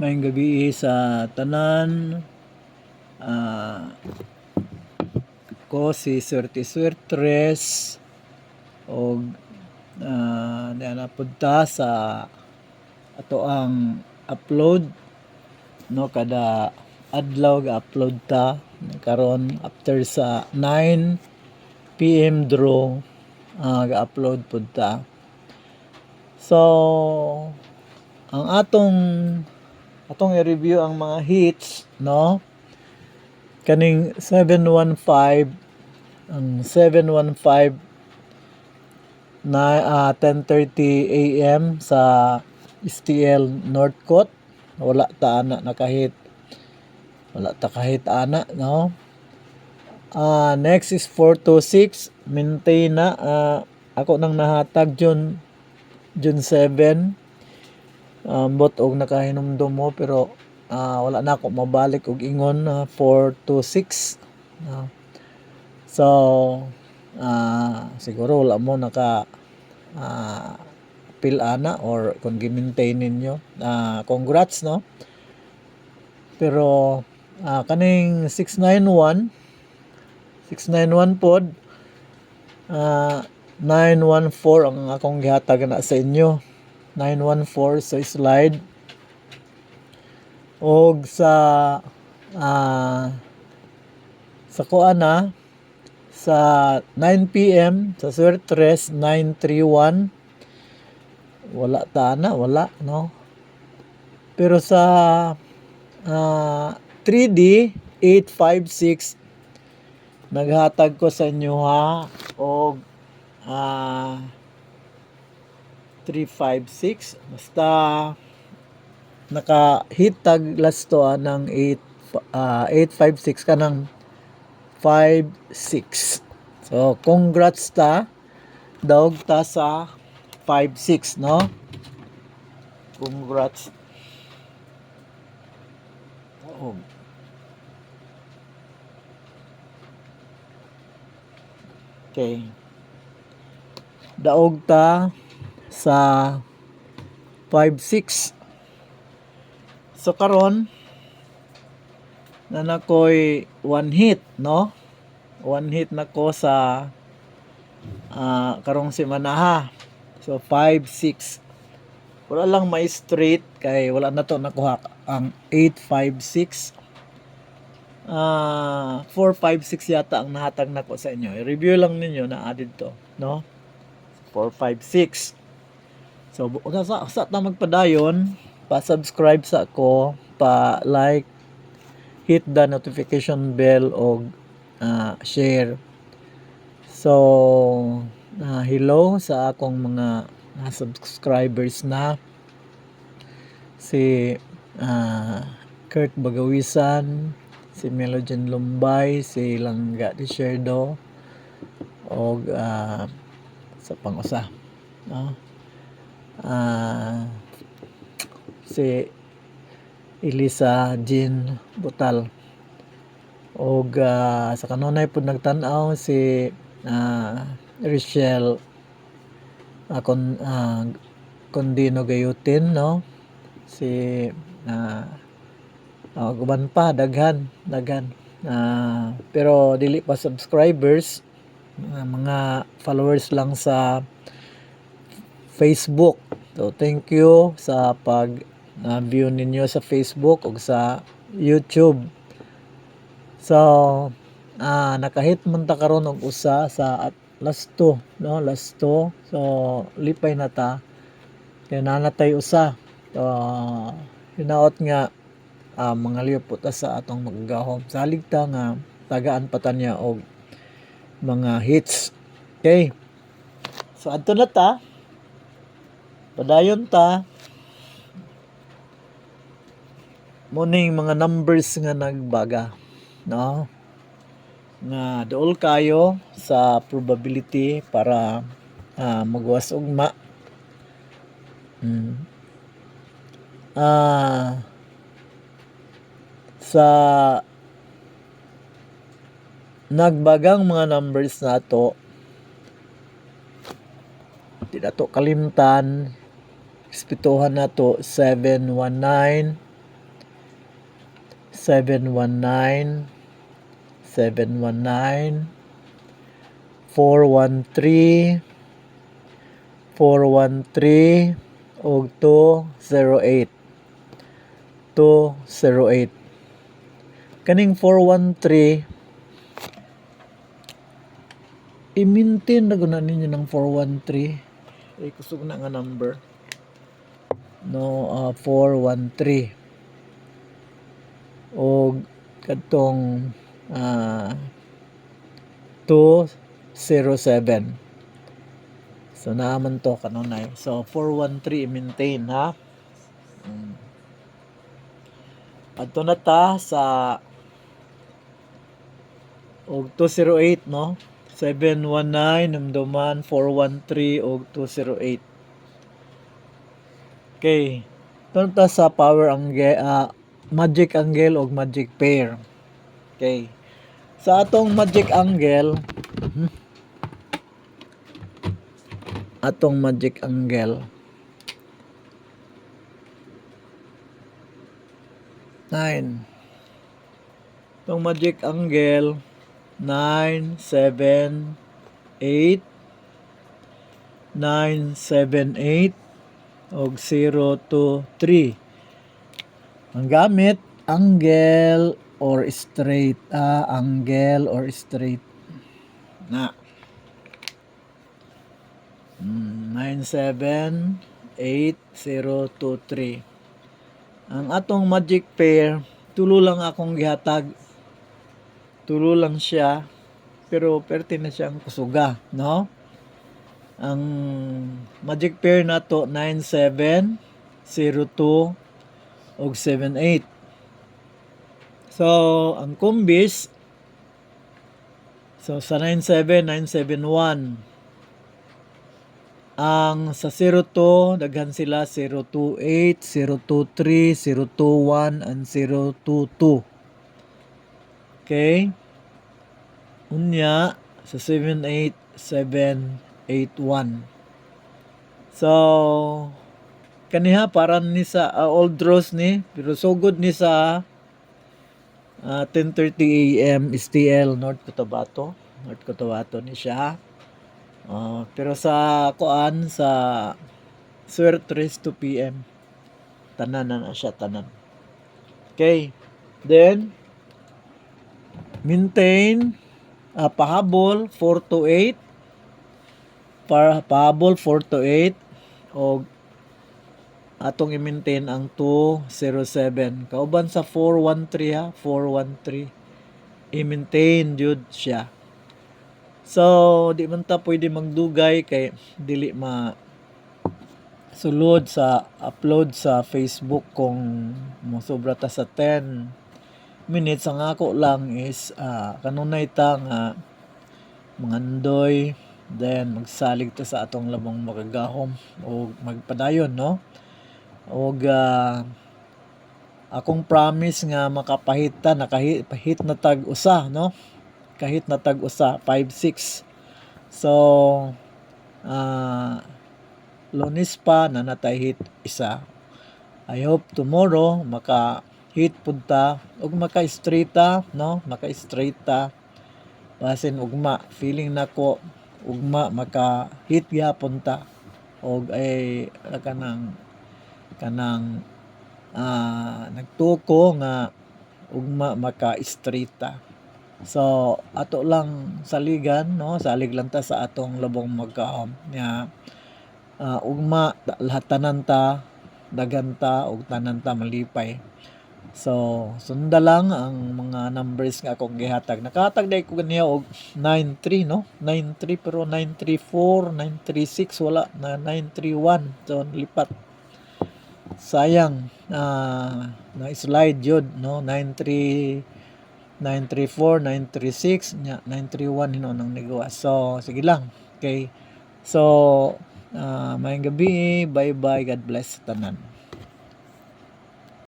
Mayong gabi sa tanan. Ah, ko si Swerte Swertres og uh, na punta sa ato ang upload. No kada adlaw upload ta. Karon after sa 9 PM draw uh, ga upload pud ta so ang atong atong i-review ang mga hits no? Kaning 715 ang 715 na ah, 10:30 AM sa STL Northcote. Wala ta ana na kahit wala ta kahit ana no? Ah, next is 426 maintain na ah, ako nang nahatag June June 7 um, bot og nakahinumdum mo pero ah, wala na ako. Mabalik og ingon na 426 no? so ah, siguro wala mo naka ah, pil ana or kung gi-maintain ninyo. Ah, congrats no? Pero ah, kaning 691 691 pod ah, 914 ang akong gihatag na sa inyo 914 sa slide. Og sa ah, sa kuana sa 9 PM sa Swertres 931 wala ta na wala no? Pero sa ah, 3D 856 naghatag ko sa inyo ha? Og ah 356 basta naka-hit tag last to ah, ng 8 ah, 856 ka ng 56 so congrats ta daog ta sa 56 no? Congrats. Oh. okay. Daog ta sa 5-6 so karon na nakoy one hit no? One hit na ko sa ah, karong semana ha? So 5-6 wala lang may straight kay wala na to nakuha ang 8-5-6 ah 4-5-6 yata ang nahatag na ko sa inyo. I-review lang ninyo na added to no? 4, 5, 6. So, sa, sa ta magpadayon, pa-subscribe sa ako, pa-like, hit the notification bell o ah, share. So, ah, hello sa akong mga ah, subscribers na si ah, Kurt Bagawisan, si Melogen Lumbay, si Langga de Sherdo, o ah, sa pang-usa. No? Ah, si Elisa Jean Butal. O sa kanunay po nagtanaw si ah, Richelle ah, kon, ah, Condino Gayutin, no? Si ah, ah, guban pa, daghan, daghan. Ah, pero dili pa subscribers, mga, mga followers lang sa Facebook. So thank you sa pag ah, view ninyo sa Facebook o sa YouTube. So ah nakahit man ta karon og usa sa at last two, no? Last two. So lipay na ta. Kaya nanatay usa. So hinaot nga ah, mga ta sa atong magagahom. Salig ta nga tagaan pa ta niya og mga hits. Okay. So adto na ta. Padayon ta. Muning mga numbers nga nagbaga, no? Nga dool kayo sa probability para ah, magwas ugma. Mm. Ah sa nagbagang mga numbers nato di na to kalimtan Ispituhan na to 719 719 719 413 413 og 208 208 kaning 413 i-maintain na guna ninyo ng 413 ay gusto ko na nga number no ah, 413 og kadtong ah 207 so naaman to kanunay so 413 i-maintain ha? Mm. Adto na ta sa og 208 no? 719 namduman 413 og 208 okay. Doon ta sa power angle ah, magic angle og magic pair. Okay. Sa atong magic angle atong magic angle 9 itong magic angle 9 7 8 9 7 8 og 0 2 3 ang gamit angle or straight ah angle or straight. Na. Mm, 97 8 0 2 3 ang atong magic pair tulo lang akong gihatag. Tulo lang siya pero perte na siyang kusuga no ang magic pair na to 97 02 og 78 so ang kumbis so sa 97 971 ang sa 02 daghan sila 028 023 021 and 022 okay? Unya sa 78781 so kaniha para ni sa uh, old draws ni pero so good ni sa uh, 10:30 AM STL North Cotabato. North Cotabato ni siya. Ah, pero sa kuan sa Swertres 2 PM tanan na na siya tanan. Okay then maintain ah, pahabol 4 to 8 para pahabol 4 to 8 o atong i-maintain ang 207 kauban sa 413 ha? 413 i-maintain jud siya. So, di man ta pwede magdugay kay dili ma sulod sa upload sa Facebook kung mosobra ta sa 10 minutes. Ang ako lang is uh, kanunay ta nga mangandoy then magsalig ta sa atong labong magagahom o magpadayon no? Og uh, akong promise nga makapahit ta nakahit na tag usa no? Kahit na tag usa 5 6 so uh, lunis pa na natay hit isa. I hope tomorrow maka hit punta ug maka straight ta no? Maka straight ta basin ugma. Feeling nako ugma maka hit gyapon ta og ay kanang kanang uh, nagtuko nga ugma maka straight ta So ato lang saligan no, salig lang ta sa atong labong magkaom nya uh, ugma lahat tanan ta dagan ta ug tanan ta malipay. So sunda lang ang mga numbers nga akong gihatag. Nakahatag dai ko ganiya og 93 no, 93 pero 934, 936 wala na 931 so lipat. Sayang uh, na slide jud no 93 934, 936, nya 931 hino nang nigawa. So, sige lang. Okay. So, uh, mayang gabi. Bye-bye. God bless tanan.